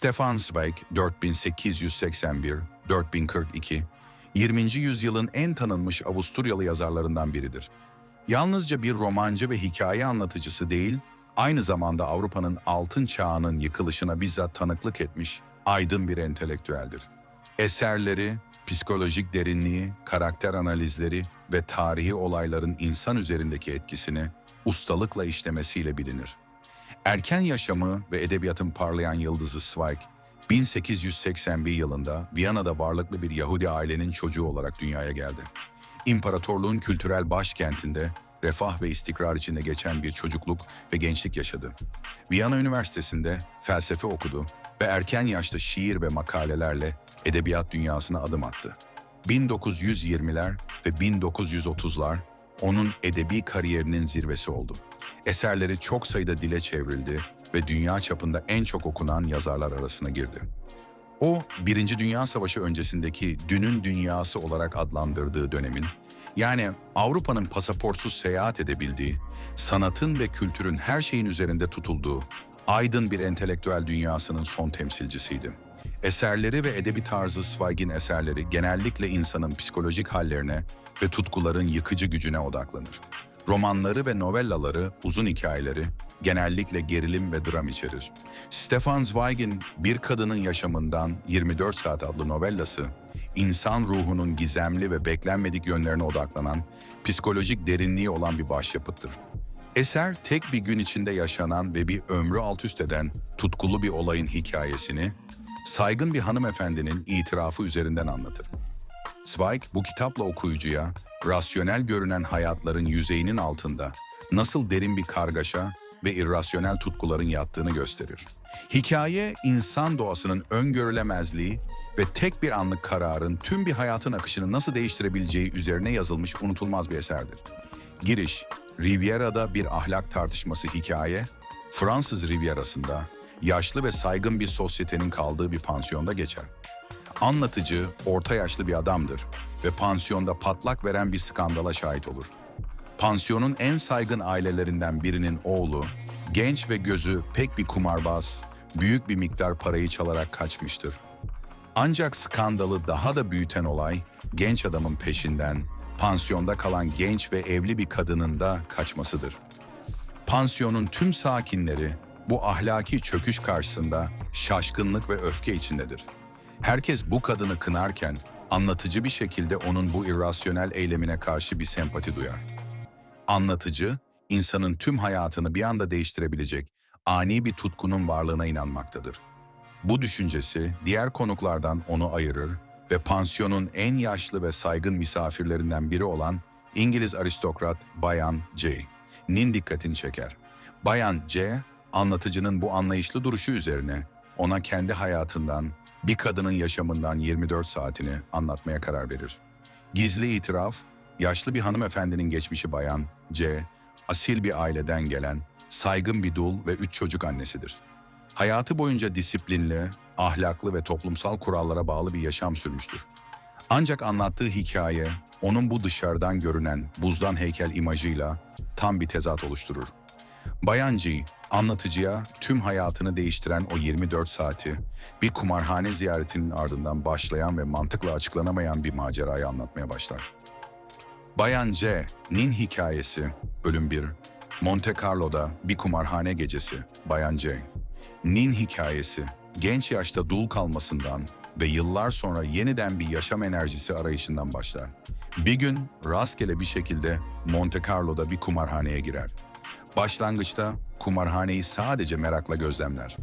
Stefan Zweig 4881-4042, 20. yüzyılın en tanınmış Avusturyalı yazarlarından biridir. Yalnızca bir romancı ve hikaye anlatıcısı değil, aynı zamanda Avrupa'nın altın çağının yıkılışına bizzat tanıklık etmiş aydın bir entelektüeldir. Eserleri, psikolojik derinliği, karakter analizleri ve tarihi olayların insan üzerindeki etkisini ustalıkla işlemesiyle bilinir. Erken yaşamı ve edebiyatın parlayan yıldızı Zweig, 1881 yılında Viyana'da varlıklı bir Yahudi ailenin çocuğu olarak dünyaya geldi. İmparatorluğun kültürel başkentinde refah ve istikrar içinde geçen bir çocukluk ve gençlik yaşadı. Viyana Üniversitesi'nde felsefe okudu ve erken yaşta şiir ve makalelerle edebiyat dünyasına adım attı. 1920'ler ve 1930'lar onun edebi kariyerinin zirvesi oldu. Eserleri çok sayıda dile çevrildi ve dünya çapında en çok okunan yazarlar arasına girdi. O, Birinci Dünya Savaşı öncesindeki dünün dünyası olarak adlandırdığı dönemin, yani Avrupa'nın pasaportsuz seyahat edebildiği, sanatın ve kültürün her şeyin üzerinde tutulduğu, aydın bir entelektüel dünyasının son temsilcisiydi. Eserleri ve edebi tarzı Zweig'in eserleri genellikle insanın psikolojik hallerine ve tutkuların yıkıcı gücüne odaklanır. Romanları ve novellaları, uzun hikayeleri genellikle gerilim ve dram içerir. Stefan Zweig'in Bir Kadının Yaşamından 24 Saat adlı novellası, insan ruhunun gizemli ve beklenmedik yönlerine odaklanan, psikolojik derinliği olan bir başyapıttır. Eser tek bir gün içinde yaşanan ve bir ömrü alt üst eden tutkulu bir olayın hikayesini, saygın bir hanımefendinin itirafı üzerinden anlatır. Zweig bu kitapla okuyucuya rasyonel görünen hayatların yüzeyinin altında nasıl derin bir kargaşa ve irrasyonel tutkuların yattığını gösterir. Hikaye insan doğasının öngörülemezliği ve tek bir anlık kararın tüm bir hayatın akışını nasıl değiştirebileceği üzerine yazılmış unutulmaz bir eserdir. Giriş, Riviera'da bir ahlak tartışması hikaye, Fransız Riviera'sında yaşlı ve saygın bir sosyetenin kaldığı bir pansiyonda geçer. Anlatıcı, orta yaşlı bir adamdır ve pansiyonda patlak veren bir skandala şahit olur. Pansiyonun en saygın ailelerinden birinin oğlu, genç ve gözü pek bir kumarbaz, büyük bir miktar parayı çalarak kaçmıştır. Ancak skandalı daha da büyüten olay, genç adamın peşinden, pansiyonda kalan genç ve evli bir kadının da kaçmasıdır. Pansiyonun tüm sakinleri bu ahlaki çöküş karşısında şaşkınlık ve öfke içindedir. Herkes bu kadını kınarken anlatıcı bir şekilde onun bu irrasyonel eylemine karşı bir sempati duyar. Anlatıcı, insanın tüm hayatını bir anda değiştirebilecek ani bir tutkunun varlığına inanmaktadır. Bu düşüncesi diğer konuklardan onu ayırır ve pansiyonun en yaşlı ve saygın misafirlerinden biri olan İngiliz aristokrat Bayan J.'nin dikkatini çeker. Bayan C, anlatıcının bu anlayışlı duruşu üzerine ona kendi hayatından, bir kadının yaşamından 24 saatini anlatmaya karar verir. Gizli itiraf, yaşlı bir hanımefendinin geçmişi Bayan C, asil bir aileden gelen, saygın bir dul ve üç çocuk annesidir. Hayatı boyunca disiplinli, ahlaklı ve toplumsal kurallara bağlı bir yaşam sürmüştür. Ancak anlattığı hikaye, onun bu dışarıdan görünen buzdan heykel imajıyla tam bir tezat oluşturur. Bayan G, anlatıcıya tüm hayatını değiştiren o 24 saati, bir kumarhane ziyaretinin ardından başlayan ve mantıkla açıklanamayan bir macerayı anlatmaya başlar. Bayan C'nin hikayesi, bölüm 1, Monte Carlo'da bir kumarhane gecesi, Bayan C. Nin hikayesi, genç yaşta dul kalmasından ve yıllar sonra yeniden bir yaşam enerjisi arayışından başlar. Bir gün rastgele bir şekilde Monte Carlo'da bir kumarhaneye girer. Başlangıçta kumarhaneyi sadece merakla gözlemler.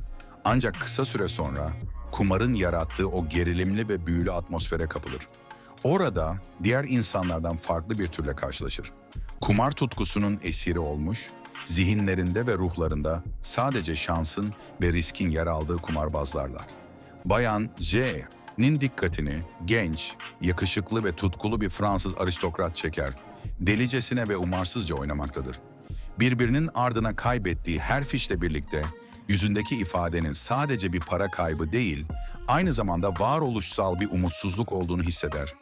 Ancak kısa süre sonra kumarın yarattığı o gerilimli ve büyülü atmosfere kapılır. Orada diğer insanlardan farklı bir türle karşılaşır. Kumar tutkusunun esiri olmuş, zihinlerinde ve ruhlarında sadece şansın ve riskin yer aldığı kumarbazlarla. Bayan J'nin dikkatini genç, yakışıklı ve tutkulu bir Fransız aristokrat çeker. Delicesine ve umarsızca oynamaktadır. Birbirinin ardına kaybettiği her fişle birlikte yüzündeki ifadenin sadece bir para kaybı değil, aynı zamanda varoluşsal bir umutsuzluk olduğunu hisseder.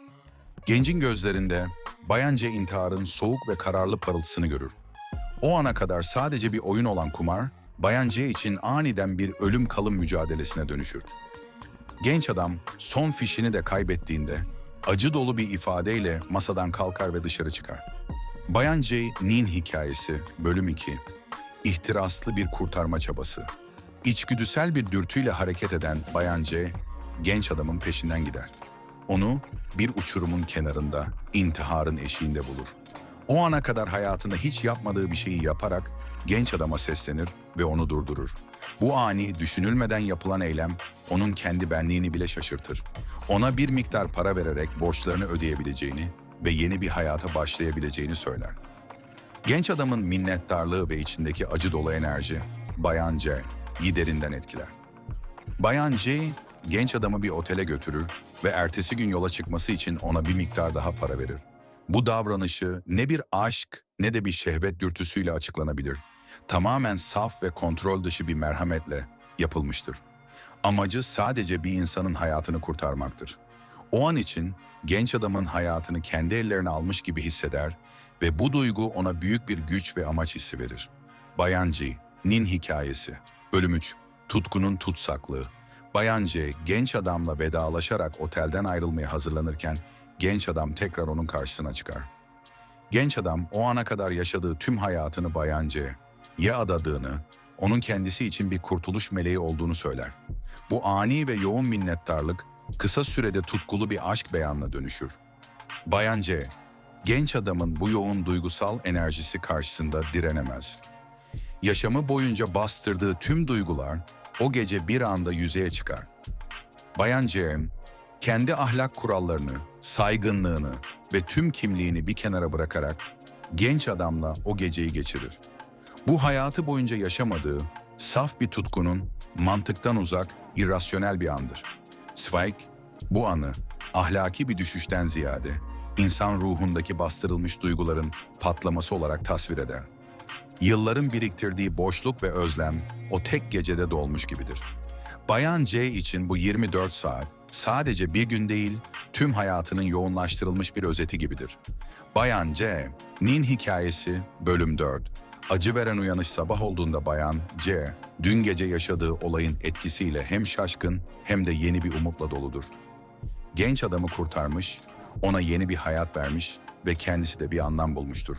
Gencin gözlerinde bayanca intiharın soğuk ve kararlı parıltısını görür. O ana kadar sadece bir oyun olan kumar, Bayan için aniden bir ölüm kalım mücadelesine dönüşür. Genç adam son fişini de kaybettiğinde acı dolu bir ifadeyle masadan kalkar ve dışarı çıkar. Bayan C'nin hikayesi bölüm 2 ihtiraslı bir kurtarma çabası. İçgüdüsel bir dürtüyle hareket eden Bayan C, genç adamın peşinden gider. Onu bir uçurumun kenarında, intiharın eşiğinde bulur. O ana kadar hayatında hiç yapmadığı bir şeyi yaparak genç adama seslenir ve onu durdurur. Bu ani, düşünülmeden yapılan eylem onun kendi benliğini bile şaşırtır. Ona bir miktar para vererek borçlarını ödeyebileceğini ve yeni bir hayata başlayabileceğini söyler. Genç adamın minnettarlığı ve içindeki acı dolu enerji Bayan C'yi derinden etkiler. Bayan C, genç adamı bir otele götürür ve ertesi gün yola çıkması için ona bir miktar daha para verir. Bu davranışı ne bir aşk ne de bir şehvet dürtüsüyle açıklanabilir. Tamamen saf ve kontrol dışı bir merhametle yapılmıştır. Amacı sadece bir insanın hayatını kurtarmaktır. O an için genç adamın hayatını kendi ellerine almış gibi hisseder ve bu duygu ona büyük bir güç ve amaç hissi verir. Bayan C'nin hikayesi Bölüm 3 Tutkunun tutsaklığı Bayan C, genç adamla vedalaşarak otelden ayrılmaya hazırlanırken genç adam tekrar onun karşısına çıkar. Genç adam o ana kadar yaşadığı tüm hayatını Bayan C'ye adadığını, onun kendisi için bir kurtuluş meleği olduğunu söyler. Bu ani ve yoğun minnettarlık kısa sürede tutkulu bir aşk beyanına dönüşür. Bayan C, genç adamın bu yoğun duygusal enerjisi karşısında direnemez. Yaşamı boyunca bastırdığı tüm duygular o gece bir anda yüzeye çıkar. Bayan C, kendi ahlak kurallarını, saygınlığını ve tüm kimliğini bir kenara bırakarak genç adamla o geceyi geçirir. Bu hayatı boyunca yaşamadığı saf bir tutkunun mantıktan uzak, irrasyonel bir andır. Zweig bu anı ahlaki bir düşüşten ziyade insan ruhundaki bastırılmış duyguların patlaması olarak tasvir eder. Yılların biriktirdiği boşluk ve özlem o tek gecede dolmuş gibidir. Bayan C için bu 24 saat sadece bir gün değil, tüm hayatının yoğunlaştırılmış bir özeti gibidir. Bayan C'nin hikayesi bölüm 4. Acı veren uyanış sabah olduğunda Bayan C, dün gece yaşadığı olayın etkisiyle hem şaşkın hem de yeni bir umutla doludur. Genç adamı kurtarmış, ona yeni bir hayat vermiş ve kendisi de bir anlam bulmuştur.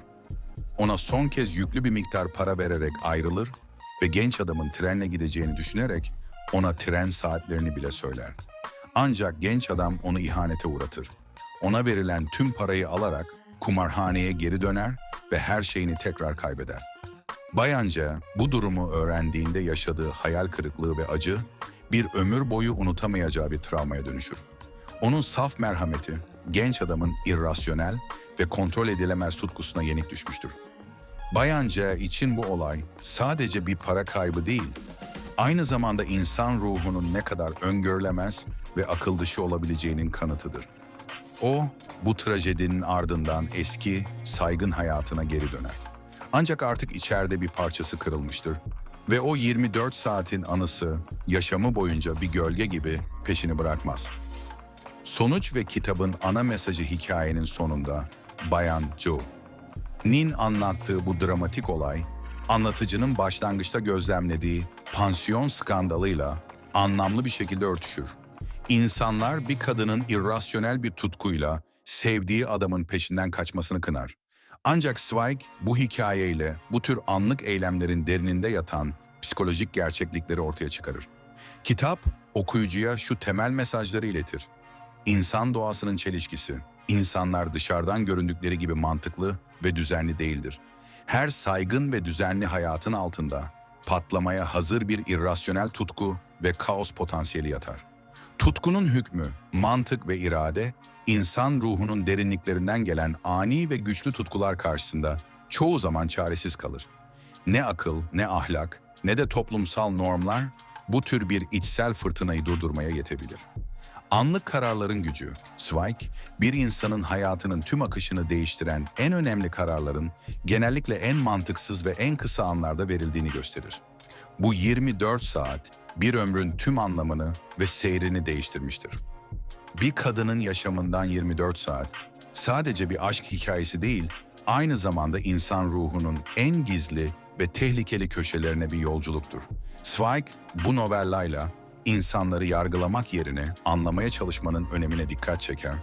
Ona son kez yüklü bir miktar para vererek ayrılır ve genç adamın trenle gideceğini düşünerek ona tren saatlerini bile söyler. Ancak genç adam onu ihanete uğratır. Ona verilen tüm parayı alarak kumarhaneye geri döner ve her şeyini tekrar kaybeder. Bayanca bu durumu öğrendiğinde yaşadığı hayal kırıklığı ve acı bir ömür boyu unutamayacağı bir travmaya dönüşür. Onun saf merhameti genç adamın irrasyonel ve kontrol edilemez tutkusuna yenik düşmüştür. Bayanca için bu olay sadece bir para kaybı değil, aynı zamanda insan ruhunun ne kadar öngörülemez ve akıl dışı olabileceğinin kanıtıdır. O, bu trajedinin ardından eski, saygın hayatına geri döner. Ancak artık içeride bir parçası kırılmıştır ve o 24 saatin anısı yaşamı boyunca bir gölge gibi peşini bırakmaz. Sonuç ve kitabın ana mesajı hikayenin sonunda Bayan Joe. Nin anlattığı bu dramatik olay, anlatıcının başlangıçta gözlemlediği pansiyon skandalıyla anlamlı bir şekilde örtüşür. İnsanlar bir kadının irrasyonel bir tutkuyla sevdiği adamın peşinden kaçmasını kınar. Ancak Zweig bu hikayeyle bu tür anlık eylemlerin derininde yatan psikolojik gerçeklikleri ortaya çıkarır. Kitap okuyucuya şu temel mesajları iletir. İnsan doğasının çelişkisi, insanlar dışarıdan göründükleri gibi mantıklı ve düzenli değildir. Her saygın ve düzenli hayatın altında patlamaya hazır bir irrasyonel tutku ve kaos potansiyeli yatar. Tutkunun hükmü, mantık ve irade, insan ruhunun derinliklerinden gelen ani ve güçlü tutkular karşısında çoğu zaman çaresiz kalır. Ne akıl, ne ahlak, ne de toplumsal normlar bu tür bir içsel fırtınayı durdurmaya yetebilir. Anlık kararların gücü, Zweig, bir insanın hayatının tüm akışını değiştiren en önemli kararların genellikle en mantıksız ve en kısa anlarda verildiğini gösterir. Bu 24 saat bir ömrün tüm anlamını ve seyrini değiştirmiştir. Bir kadının yaşamından 24 saat sadece bir aşk hikayesi değil, aynı zamanda insan ruhunun en gizli ve tehlikeli köşelerine bir yolculuktur. Zweig bu novellayla insanları yargılamak yerine anlamaya çalışmanın önemine dikkat çeker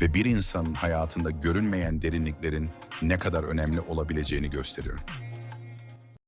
ve bir insanın hayatında görünmeyen derinliklerin ne kadar önemli olabileceğini gösterir.